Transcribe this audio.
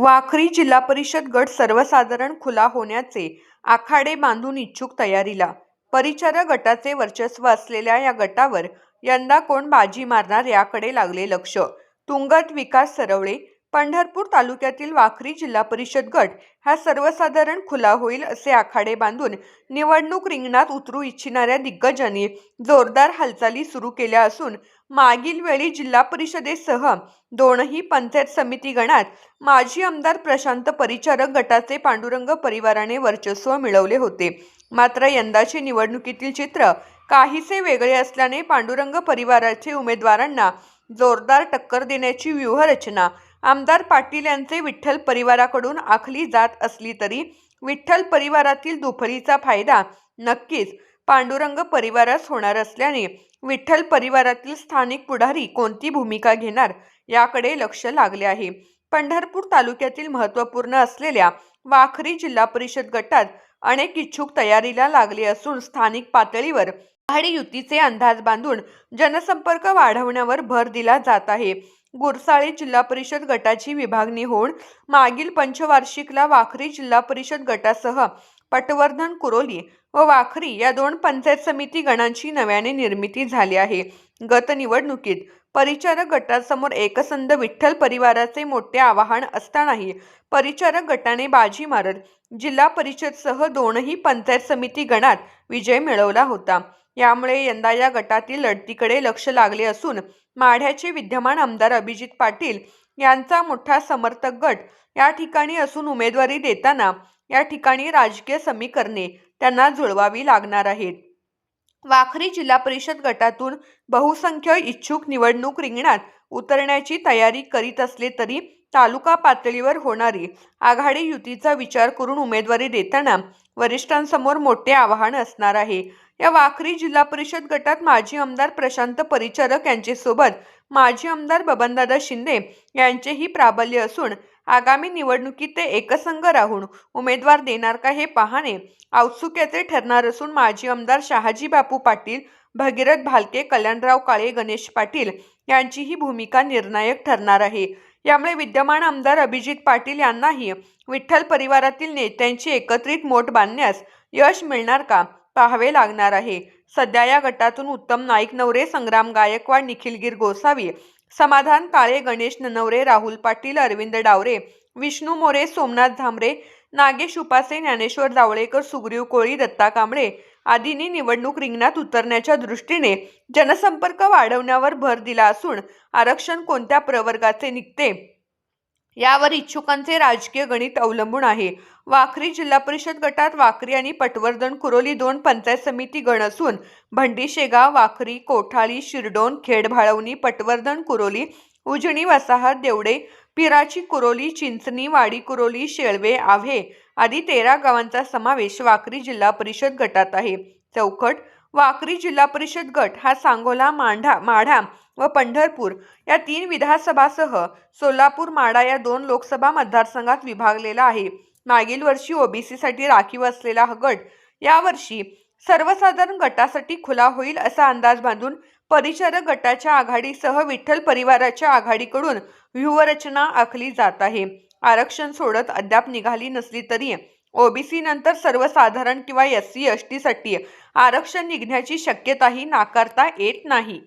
वाखरी जिल्हा परिषद गट सर्वसाधारण खुला होण्याचे आखाडे बांधून इच्छुक तयारीला. परिचार गटाचे वर्चस्व असलेल्या या गटावर यंदा कोण बाजी मारणार याकडे लागले लक्ष. तुंगत विकास सरवळे पंढरपूर तालुक्यातील वाखरी जिल्हा परिषद गट हा सर्वसाधारण खुला होईल असे आखाडे बांधून निवडणूक रिंगणात उतरू इच्छिणाऱ्या दिग्गजांनी जोरदार हालचाली सुरू केल्या असून मागील वेळी जिल्हा परिषदेसह दोनही पंचायत समिती गणात माजी आमदार प्रशांत परिचारक गटाचे पांडुरंग परिवाराने वर्चस्व मिळवले होते. मात्र यंदाचे निवडणुकीतील चित्र काहीसे वेगळे असल्याने पांडुरंग परिवाराचे उमेदवारांना जोरदार टक्कर देण्याची व्यूहरचना आमदार पाटील यांचे विठ्ठल परिवाराकडून आखली जात असली तरी विठ्ठल परिवारातील दुफळीचा फायदा नक्कीच पांडुरंग परिवारास होणार असल्याने विठ्ठल परिवारातील स्थानिक पुढारी कोणती भूमिका घेणार याकडे लक्ष लागले आहे. पंढरपूर तालुक्यातील महत्त्वपूर्ण असलेल्या वाखरी जिल्हा परिषद गटात अनेक इच्छुक तयारीला लागले असून स्थानिक पातळीवर आघाडी युतीचे अंदाज बांधून जनसंपर्क वाढवण्यावर भर दिला जात आहे. गुरसाळे जिल्हा परिषद गटाची विभागणी होऊन मागील पंचवार्षिकला वाखरी जिल्हा परिषद गटासह पटवर्धन कुरोली व वाखरी या दोन पंचायत समिती गणांची नव्याने निर्मिती झाली आहे. गत निवडणुकीत परिचारक गटासमोर एकसंध विठ्ठल परिवाराचे मोठे आव्हान असतानाही परिचारक गटाने बाजी मारत जिल्हा परिषदसह दोनही पंचायत समिती गणात विजय मिळवला होता. यामुळे यंदा या गटातील लढतीकडे लक्ष लागले असून माढ्याचे विद्यमान आमदार अभिजित पाटील यांचा मोठा समर्थक गट या ठिकाणी असून उमेदवारी देताना या ठिकाणी राजकीय समीकरणे त्यांना जुळवावी लागणार आहेत. वाखरी जिल्हा परिषद गटातून बहुसंख्य इच्छुक निवडणूक रिंगणात उतरण्याची तयारी करीत असले तरी तालुका पातळीवर होणारी आघाडी युतीचा विचार करून उमेदवारी देताना वरिष्ठांसमोर मोठे आव्हान असणार आहे. या वाखरी जिल्हा परिषद गटात माजी आमदार प्रशांत परिचारक यांच्यासोबत माजी आमदार बबनदादा शिंदे यांचेही प्राबल्य असून आगामी निवडणुकीत ते एकसंघ राहून उमेदवार देणार का हे पाहणे औत्सुक्याचे ठरणार असून माजी आमदार शहाजी बापू पाटील भगीरथ भालके कल्याणराव काळे गणेश पाटील यांची ही भूमिका निर्णायक ठरणार आहे. यामुळे विद्यमान आमदार अभिजित पाटील यांनाही विठ्ठल परिवारातील नेत्यांची एकत्रित मोठ बांधण्यास यश मिळणार का? पाहावे लागणार आहे. सध्या या गटातून उत्तम नाईक नवरे संग्राम गायकवाड निखिलगीर गोसावी समाधान काळे गणेश ननवरे राहुल पाटील अरविंद डावरे विष्णू मोरे सोमनाथ झांबरे नागेश उपासे ज्ञानेश्वर जावळेकर सुग्रीव कोळी दत्ता कांबळे आदींनी निवडणूक रिंगणात उतरण्याच्या दृष्टीने जनसंपर्क वाढवण्यावर भर दिला असून आरक्षण कोणत्या प्रवर्गाचे निघते यावर इच्छुकांचे राजकीय गणित अवलंबून आहे. वाखरी जिल्हा परिषद गटात वाखरी आणि पटवर्धन कुरोली दोन पंचायत समिती गण असून भंडी शेगाव वाखरी कोठाळी शिरडोन खेडभाळवणी पटवर्धन कुरोली उजनी वसाहत देवडे पिराची कुरोली चिंचणी वाडी कुरोली शेळवे आव्हे आदी तेरा गावांचा समावेश वाखरी जिल्हा परिषद गटात आहे. चौकट वाखरी जिल्हा परिषद गट हा सांगोला मांढा माढा व पंढरपूर या तीन विधानसभासह सोलापूर माडा या दोन लोकसभा मतदारसंघात विभागलेला आहे. मागील वर्षी ओबीसीसाठी राखीव असलेला हा गट यावर्षी सर्वसाधारण गटासाठी खुला होईल असा अंदाज बांधून परिचारक गटाच्या आघाडीसह विठ्ठल परिवाराच्या आघाडीकडून व्यूहरचना आखली जात आहे. आरक्षण सोडत अद्याप निघाली नसली तरी ओबीसी नंतर सर्वसाधारण किंवा एस सी एस टीसाठी आरक्षण निघण्याची शक्यताही नाकारता येत नाही.